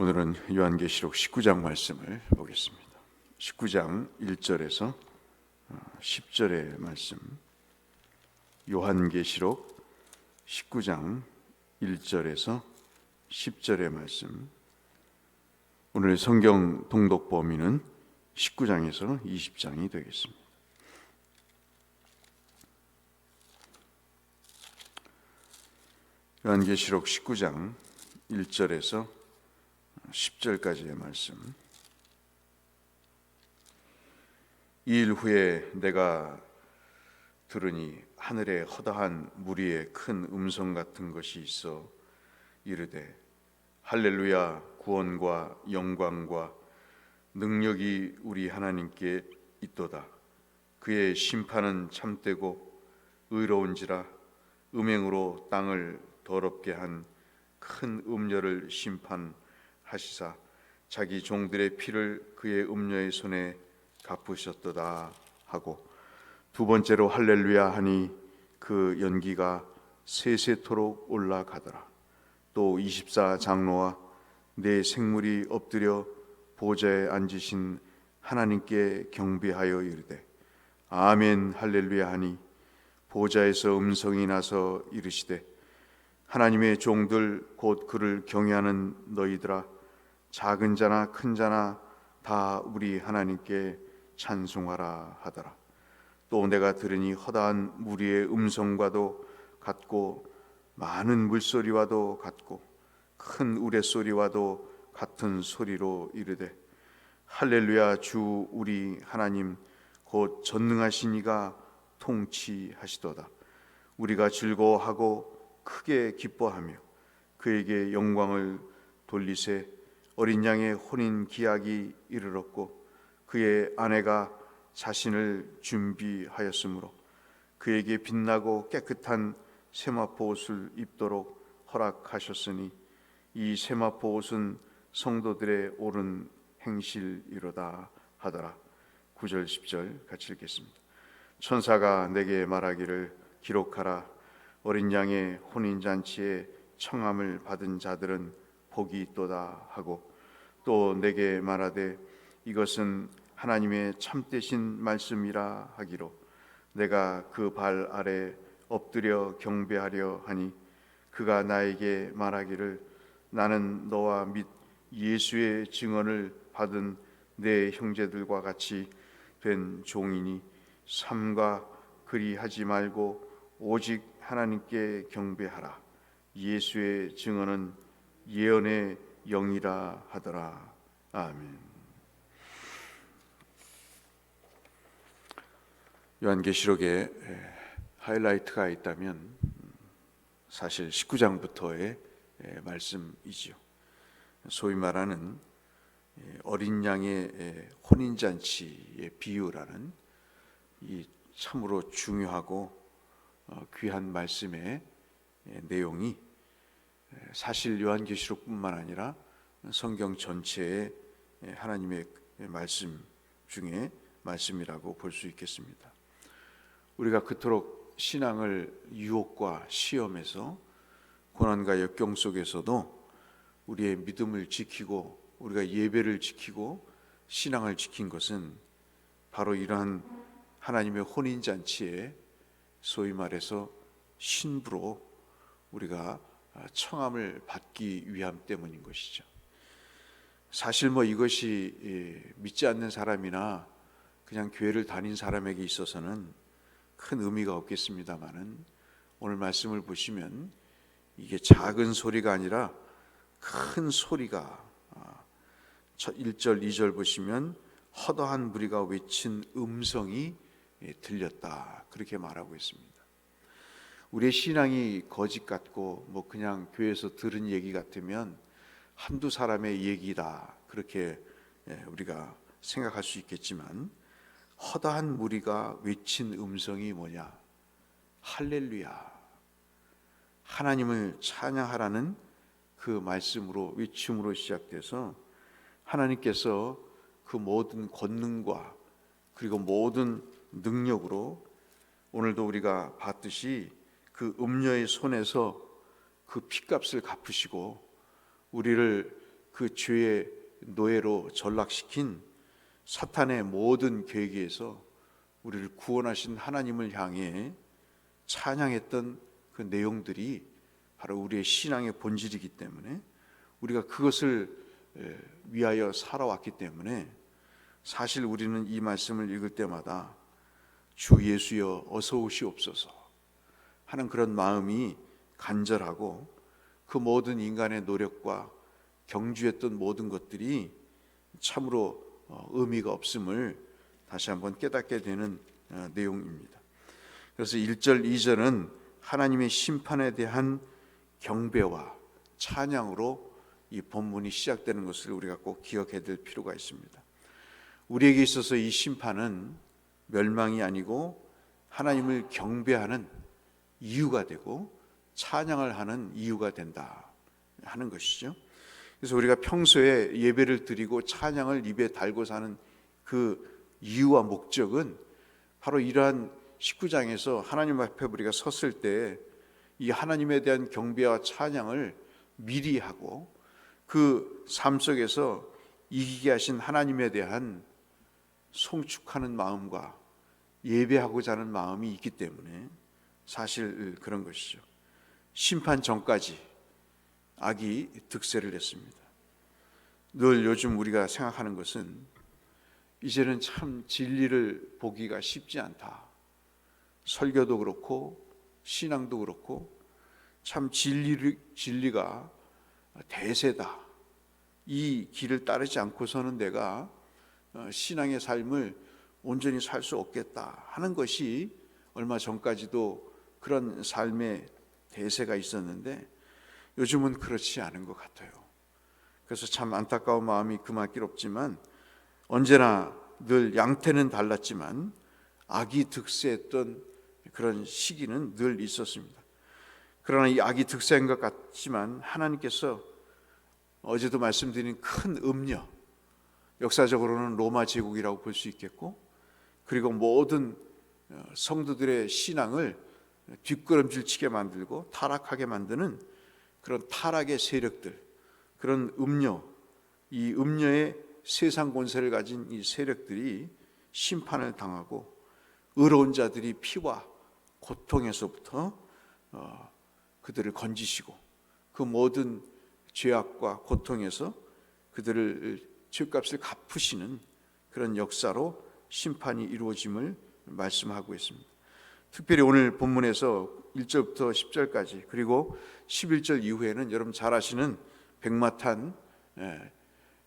오늘은 요한계시록 19장 말씀을 보겠습니다. 19장 1절에서 10절의 말씀. 요한계시록 19장 1절에서 10절의 말씀. 오늘 성경 통독 범위는 19장에서 20장이 되겠습니다. 요한계시록 19장 1절에서 10절까지의 말씀. 이 일 후에 내가 들으니 하늘에 허다한 무리의 큰 음성 같은 것이 있어 이르되 할렐루야 구원과 영광과 능력이 우리 하나님께 있도다. 그의 심판은 참되고 의로운지라 음행으로 땅을 더럽게 한 큰 음녀를 심판 하시사 자기 종들의 피를 그의 음녀의 손에 갚으셨도다 하고 두 번째로 할렐루야 하니 그 연기가 세세토록 올라가더라. 또 24 장로와 내 생물이 엎드려 보좌에 앉으신 하나님께 경배하여 이르되 아멘 할렐루야 하니 보좌에서 음성이 나서 이르시되 하나님의 종들 곧 그를 경외하는 너희들아 작은 자나 큰 자나 다 우리 하나님께 찬송하라 하더라. 또 내가 들으니 허다한 무리의 음성과도 같고 많은 물소리와도 같고 큰 우레소리와도 같은 소리로 이르되 할렐루야 주 우리 하나님 곧 전능하신 이가 통치하시도다. 우리가 즐거워하고 크게 기뻐하며 그에게 영광을 돌리세 어린 양의 혼인 기약이 이르렀고 그의 아내가 자신을 준비하였으므로 그에게 빛나고 깨끗한 세마포 옷을 입도록 허락하셨으니 이 세마포 옷은 성도들의 옳은 행실이로다 하더라. 9절 10절 같이 읽겠습니다. 천사가 내게 말하기를 기록하라. 어린 양의 혼인 잔치에 청함을 받은 자들은 복이 있도다 하고 또 내게 말하되 이것은 하나님의 참되신 말씀이라 하기로 내가 그 발 아래 엎드려 경배하려 하니 그가 나에게 말하기를 나는 너와 및 예수의 증언을 받은 내 형제들과 같이 된 종이니 삼가 그리하지 말고 오직 하나님께 경배하라. 예수의 증언은 예언의 영이라 하더라. 아멘. 요한계시록에 하이라이트가 있다면 사실 19장부터의 말씀이지요. 소위 말하는 어린 양의 혼인 잔치의 비유라는 이 참으로 중요하고 어, 귀한 말씀의 내용이 사실 요한계시록뿐만 아니라 성경 전체의 하나님의 말씀 중에 말씀이라고 볼 수 있겠습니다. 우리가 그토록 신앙을 유혹과 시험에서 고난과 역경 속에서도 우리의 믿음을 지키고 우리가 예배를 지키고 신앙을 지킨 것은 바로 이러한 하나님의 혼인 잔치에 소위 말해서 신부로 우리가 청함을 받기 위함 때문인 것이죠. 사실 뭐 이것이 믿지 않는 사람이나 그냥 교회를 다닌 사람에게 있어서는 큰 의미가 없겠습니다만은 오늘 말씀을 보시면 이게 작은 소리가 아니라 큰 소리가 1절, 아, 2절 보시면 허다한 무리가 외친 음성이 들렸다. 그렇게 말하고 있습니다. 우리의 신앙이 거짓 같고 뭐 그냥 교회에서 들은 얘기 같으면 한두 사람의 얘기다. 그렇게 우리가 생각할 수 있겠지만 허다한 무리가 외친 음성이 뭐냐? 할렐루야. 하나님을 찬양하라는 그 말씀으로 외침으로 시작돼서 하나님께서 그 모든 권능과 그리고 모든 능력으로 오늘도 우리가 봤듯이 그 음녀의 손에서 그 피값을 갚으시고 우리를 그 죄의 노예로 전락시킨 사탄의 모든 계획에서 우리를 구원하신 하나님을 향해 찬양했던 그 내용들이 바로 우리의 신앙의 본질이기 때문에 우리가 그것을 에, 위하여 살아왔기 때문에 사실 우리는 이 말씀을 읽을 때마다 주 예수여 어서 오시옵소서 하는 그런 마음이 간절하고 그 모든 인간의 노력과 경주했던 모든 것들이 참으로 어, 의미가 없음을 다시 한번 깨닫게 되는 어, 내용입니다. 그래서 1절, 2절은 하나님의 심판에 대한 경배와 찬양으로 이 본문이 시작되는 것을 우리가 꼭 기억해야 될 필요가 있습니다. 우리에게 있어서 이 심판은 멸망이 아니고 하나님을 경배하는 이유가 되고 찬양을 하는 이유가 된다 하는 것이죠. 그래서 우리가 평소에 예배를 드리고 찬양을 입에 달고 사는 그 이유와 목적은 바로 이러한 19장에서 하나님 앞에 우리가 섰을 때 이 하나님에 대한 경배와 찬양을 미리 하고 그 삶 속에서 이기게 하신 하나님에 대한 송축하는 마음과 예배하고자 하는 마음이 있기 때문에 사실 그런 것이죠. 심판 전까지 악이 득세를 했습니다. 늘 요즘 우리가 생각하는 것은 이제는 참 진리를 보기가 쉽지 않다. 설교도 그렇고 신앙도 그렇고 참 진리 진리가 대세다. 이 길을 따르지 않고서는 내가 어, 신앙의 삶을 온전히 살 수 없겠다 하는 것이 얼마 전까지도 그런 삶의 대세가 있었는데 요즘은 그렇지 않은 것 같아요. 그래서 참 안타까운 마음이 그만 길 없지만 언제나 늘 양태는 달랐지만 악이 득세했던 그런 시기는 늘 있었습니다. 그러나 이 악이 득세한 것 같지만 하나님께서 어제도 말씀드린 큰 음녀, 역사적으로는 로마 제국이라고 볼 수 있겠고, 그리고 모든 어, 성도들의 신앙을 뒷걸음질 치게 만들고 타락하게 만드는 그런 타락의 세력들, 그런 음녀, 이 음녀의 세상 권세를 가진 이 세력들이 심판을 당하고 의로운 자들이 피와 고통에서부터 어, 그들을 건지시고 그 모든 죄악과 고통에서 그들을 죄값을 갚으시는 그런 역사로 심판이 이루어짐을 말씀하고 있습니다. 특별히 오늘 본문에서 1절부터 10절까지 그리고 11절 이후에는 여러분 잘 아시는 백마탄 예,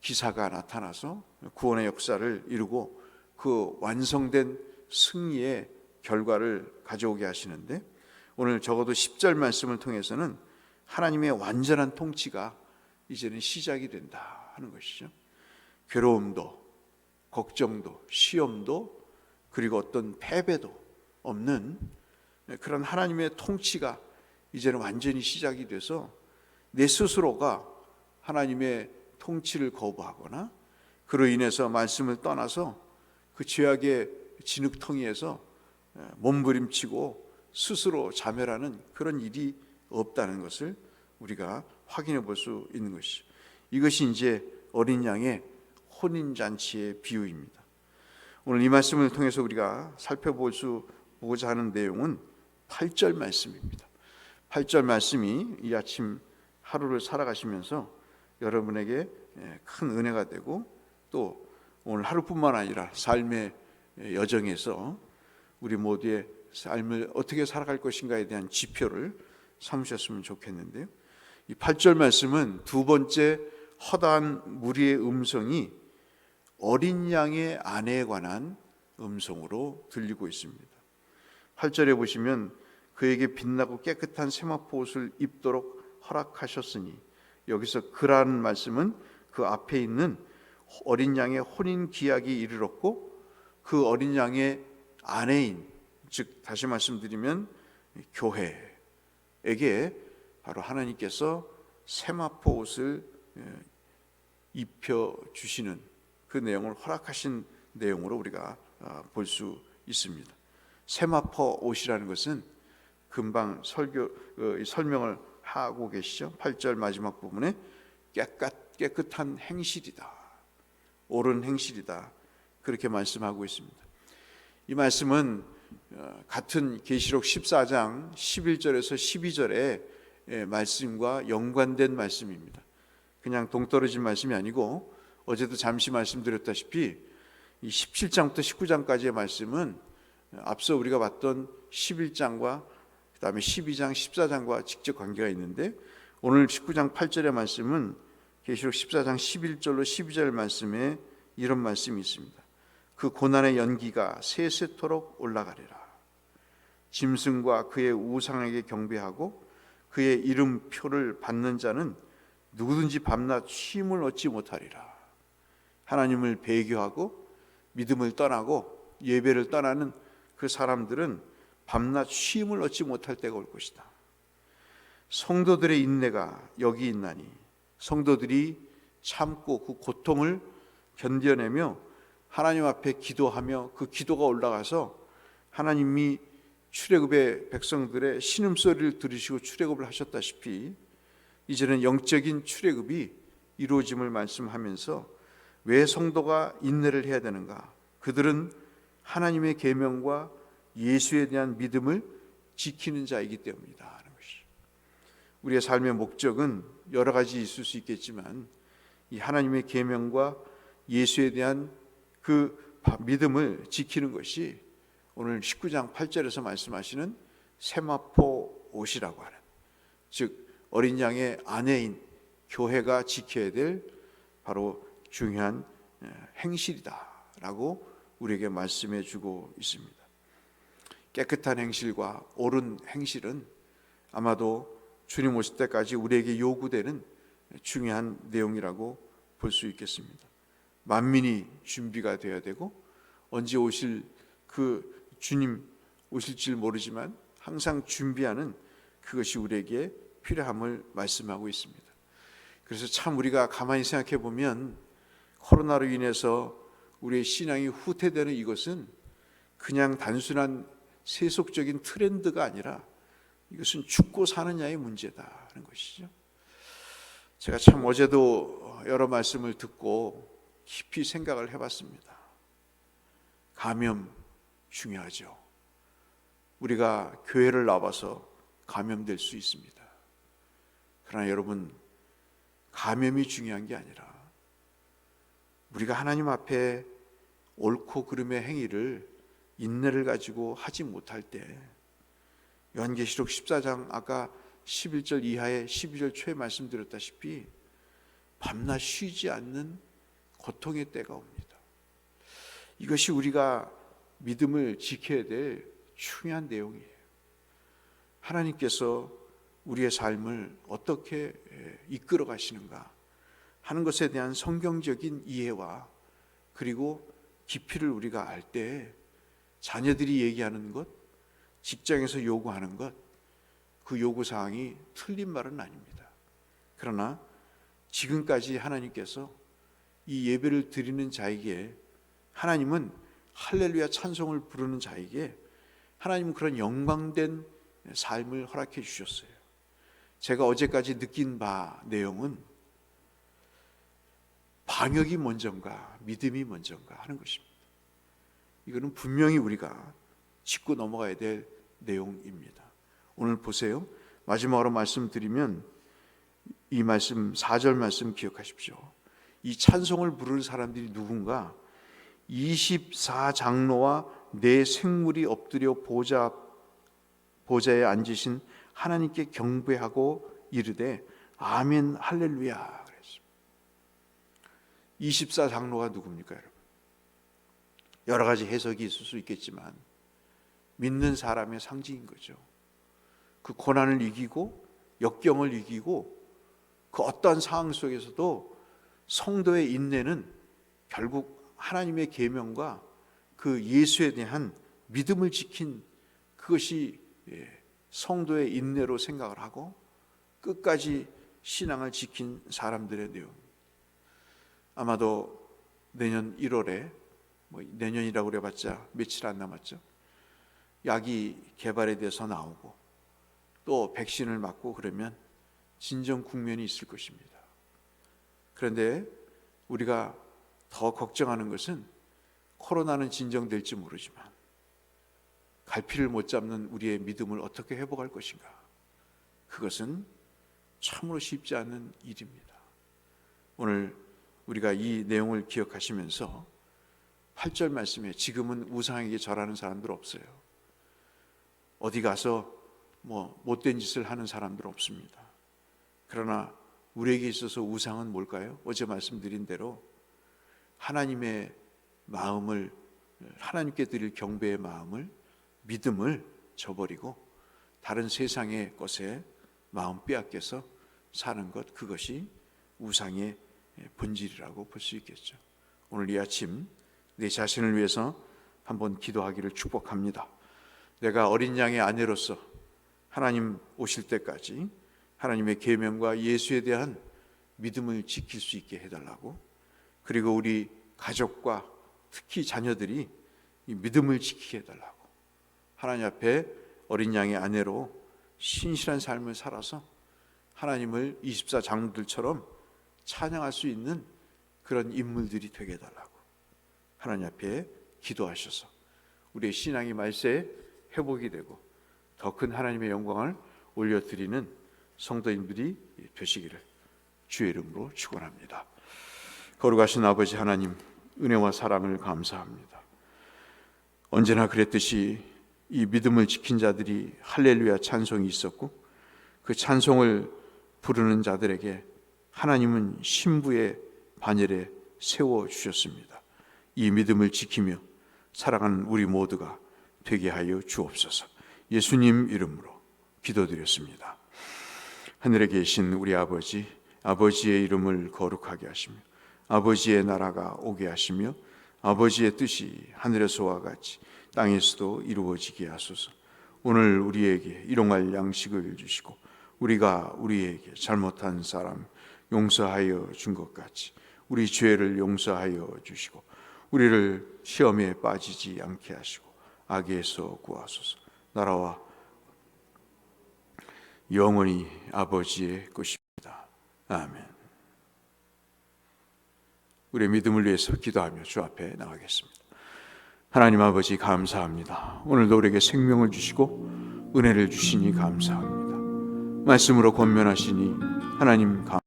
기사가 나타나서 구원의 역사를 이루고 그 완성된 승리의 결과를 가져오게 하시는데 오늘 적어도 10절 말씀을 통해서는 하나님의 완전한 통치가 이제는 시작이 된다 하는 것이죠. 괴로움도 걱정도 시험도 그리고 어떤 패배도 없는 그런 하나님의 통치가 이제는 완전히 시작이 돼서 내 스스로가 하나님의 통치를 거부하거나 그로 인해서 말씀을 떠나서 그 죄악의 진흙텅이에서 몸부림치고 스스로 자멸하는 그런 일이 없다는 것을 우리가 확인해 볼 수 있는 것이죠. 이것이 이제 어린 양의 혼인 잔치의 비유입니다. 오늘 이 말씀을 통해서 우리가 살펴볼 수 보고자 하는 내용은 8절 말씀입니다. 8절 말씀이 이 아침 하루를 살아가시면서 여러분에게 큰 은혜가 되고 또 오늘 하루뿐만 아니라 삶의 여정에서 우리 모두의 삶을 어떻게 살아갈 것인가에 대한 지표를 삼으셨으면 좋겠는데요. 이 8절 말씀은 두 번째 허다한 무리의 음성이 어린 양의 아내에 관한 음성으로 들리고 있습니다. 8절에 보시면 그에게 빛나고 깨끗한 세마포 옷을 입도록 허락하셨으니 여기서 그라는 말씀은 그 앞에 있는 어린 양의 혼인 기약이 이르렀고 그 어린 양의 아내인 즉 다시 말씀드리면 교회에게 바로 하나님께서 세마포 옷을 예, 입혀 주시는 그 내용을 허락하신 내용으로 우리가 아, 볼수 있습니다. 세마포 옷이라는 것은 금방 설교 어, 설명을 하고 계시죠. 8절 마지막 부분에 깨끗 깨끗한 행실이다. 옳은 행실이다. 그렇게 말씀하고 있습니다. 이 말씀은 어, 같은 계시록 14장 11절에서 12절의 예, 말씀과 연관된 말씀입니다. 그냥 동떨어진 말씀이 아니고 어제도 잠시 말씀드렸다시피 이 17장부터 19장까지의 말씀은 앞서 우리가 봤던 11장과 그다음에 12장, 14장과 직접 관계가 있는데 오늘 19장 8절의 말씀은 계시록 14장 11절로 12절 말씀에 이런 말씀이 있습니다. 그 고난의 연기가 세세토록 올라가리라. 짐승과 그의 우상에게 경배하고 그의 이름표를 받는 자는 누구든지 밤낮 쉼을 얻지 못하리라. 하나님을 배교하고 믿음을 떠나고 예배를 떠나는 그 사람들은 밤낮 쉼을 얻지 못할 때가 올 것이다. 성도들의 인내가 여기 있나니 성도들이 참고 그 고통을 견뎌내며 하나님 앞에 기도하며 그 기도가 올라가서 하나님이 출애굽의 백성들의 신음소리를 들으시고 출애굽을 하셨다시피 이제는 영적인 출애굽이 이루어짐을 말씀하면서 왜 성도가 인내를 해야 되는가? 그들은 하나님의 계명과 예수에 대한 믿음을 지키는 자이기 때문이다 하는 것이. 우리의 삶의 목적은 여러 가지 있을 수 있겠지만 이 하나님의 계명과 예수에 대한 그 믿음을 지키는 것이 오늘 19장 8절에서 말씀하시는 세마포 옷이라고 하는 즉 어린 양의 아내인 교회가 지켜야 될 바로 중요한 행실이다라고 우리에게 말씀해 주고 있습니다. 깨끗한 행실과 옳은 행실은 아마도 주님 오실 때까지 우리에게 요구되는 중요한 내용이라고 볼 수 있겠습니다. 만민이 준비가 되어야 되고 언제 오실 그 주님 오실지 모르지만 항상 준비하는 그것이 우리에게 필요함을 말씀하고 있습니다. 그래서 참 우리가 가만히 생각해 보면 코로나로 인해서 우리의 신앙이 후퇴되는 이것은 그냥 단순한 세속적인 트렌드가 아니라 이것은 죽고 사느냐의 문제다 하는 것이죠. 제가 참 어제도 여러 말씀을 듣고 깊이 생각을 해봤습니다. 감염 중요하죠. 우리가 교회를 나와서 감염될 수 있습니다. 그러나 여러분, 감염이 중요한 게 아니라 우리가 하나님 앞에 옳고 그름의 행위를 인내를 가지고 하지 못할 때 요한계시록 14장 아까 11절 이하에 12절 초에 말씀드렸다시피 밤낮 쉬지 않는 고통의 때가 옵니다. 이것이 우리가 믿음을 지켜야 될 중요한 내용이에요. 하나님께서 우리의 삶을 어떻게 이끌어 가시는가 하는 것에 대한 성경적인 이해와 그리고 깊이를 우리가 알 때 자녀들이 얘기하는 것, 직장에서 요구하는 것, 그 요구 사항이 틀린 말은 아닙니다. 그러나 지금까지 하나님께서 이 예배를 드리는 자에게 하나님은 할렐루야 찬송을 부르는 자에게 하나님은 그런 영광된 삶을 허락해 주셨어요. 제가 어제까지 느낀 바 내용은 방역이 먼저인가 믿음이 먼저인가 하는 것입니다. 이거는 분명히 우리가 짚고 넘어가야 될 내용입니다. 오늘 보세요. 마지막으로 말씀드리면 이 말씀 4절 말씀 기억하십시오. 이 찬송을 부르는 사람들이 누군가 24장로와 내 생물이 엎드려 보좌 보좌에 앉으신 하나님께 경배하고 이르되 아멘 할렐루야. 24장로가 누굽니까, 여러분? 여러 가지 해석이 있을 수 있겠지만 믿는 사람의 상징인 거죠. 그 고난을 이기고 역경을 이기고 그 어떠한 상황 속에서도 성도의 인내는 결국 하나님의 계명과 그 예수에 대한 믿음을 지킨 그것이 예, 성도의 인내로 생각을 하고 끝까지 신앙을 지킨 사람들의 내용. 아마도 내년 1월에 뭐 내년이라고 그래봤자 며칠 안 남았죠. 약이 개발에 대해서 나오고 또 백신을 맞고 그러면 진정 국면이 있을 것입니다. 그런데 우리가 더 걱정하는 것은 코로나는 진정될지 모르지만 갈피를 못 잡는 우리의 믿음을 어떻게 회복할 것인가? 그것은 참으로 쉽지 않은 일입니다. 오늘 우리가 이 내용을 기억하시면서 8절 말씀에 지금은 우상에게 절하는 사람들 없어요. 어디 가서 뭐 못된 짓을 하는 사람들 없습니다. 그러나 우리에게 있어서 우상은 뭘까요? 어제 말씀드린 대로 하나님의 마음을 하나님께 드릴 경배의 마음을 믿음을 저버리고 다른 세상의 것에 마음 빼앗겨서 사는 것 그것이 우상의 본질이라고 볼 수 있겠죠. 오늘 이 아침 내 자신을 위해서 한번 기도하기를 축복합니다. 내가 어린 양의 아내로서 하나님 오실 때까지 하나님의 계명과 예수에 대한 믿음을 지킬 수 있게 해달라고 그리고 우리 가족과 특히 자녀들이 이 믿음을 지키게 해달라고 하나님 앞에 어린 양의 아내로 신실한 삶을 살아서 하나님을 24 장로들처럼 찬양할 수 있는 그런 인물들이 되게 해달라고 하나님 앞에 기도하셔서 우리의 신앙이 말세에 회복이 되고 더 큰 하나님의 영광을 올려드리는 성도인들이 되시기를 주의 이름으로 축원합니다. 거룩하신 아버지 하나님 은혜와 사랑을 감사합니다. 언제나 그랬듯이 이 믿음을 지킨 자들이 할렐루야 찬송이 있었고 그 찬송을 부르는 자들에게 하나님은 신부의 반열에 세워 주셨습니다. 이 믿음을 지키며 살아가는 우리 모두가 되게 하여 주옵소서. 예수님 이름으로 기도드렸습니다. 하늘에 계신 우리 아버지, 아버지의 이름을 거룩하게 하시며 아버지의 나라가 오게 하시며 아버지의 뜻이 하늘에서와 같이 땅에서도 이루어지게 하소서. 오늘 우리에게 일용할 양식을 주시고 우리가 우리에게 잘못한 사람 용서하여 준 것 같이 우리 죄를 용서하여 주시고 우리를 시험에 빠지지 않게 하시고 악에서 구하소서. 나라와 영원히 아버지의 것입니다. 아멘. 우리의 믿음을 위해서 기도하며 주 앞에 나가겠습니다. 하나님 아버지 감사합니다. 오늘도 우리에게 생명을 주시고 은혜를 주시니 감사합니다. 말씀으로 권면하시니 하나님 감사합니다.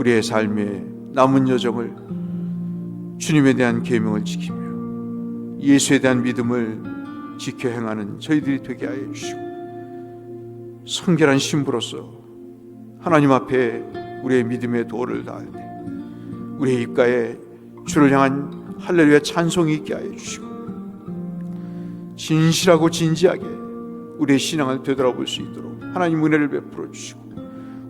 우리의 삶의 남은 여정을 주님에 대한 계명을 지키며 예수에 대한 믿음을 지켜 행하는 저희들이 되게 하여 주시고 성결한 신부로서 하나님 앞에 우리의 믿음의 도를 다할 때 우리의 입가에 주를 향한 할렐루야 찬송이 있게 하여 주시고 진실하고 진지하게 우리의 신앙을 되돌아볼 수 있도록 하나님 은혜를 베풀어 주시고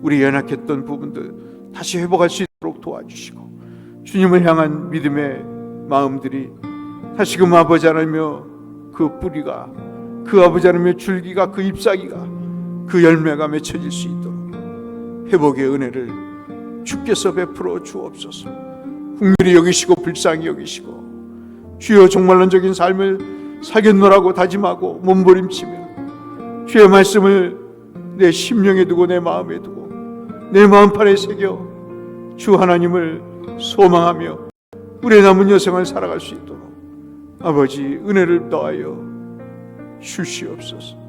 우리 연약했던 부분들 다시 회복할 수 있도록 도와주시고 주님을 향한 믿음의 마음들이 다시금 아버지 하나며 그 뿌리가 그 아버지 하나며 줄기가 그 잎사귀가 그 열매가 맺혀질 수 있도록 회복의 은혜를 주께서 베풀어 주옵소서. 국민이 여기시고 불쌍히 여기시고 주여 종말론적인 삶을 사겠노라고 다짐하고 몸부림치며 주의 말씀을 내 심령에 두고 내 마음에 두고 내 마음판에 새겨 주 하나님을 소망하며 우리의 남은 여생을 살아갈 수 있도록 아버지 은혜를 더하여 주시옵소서.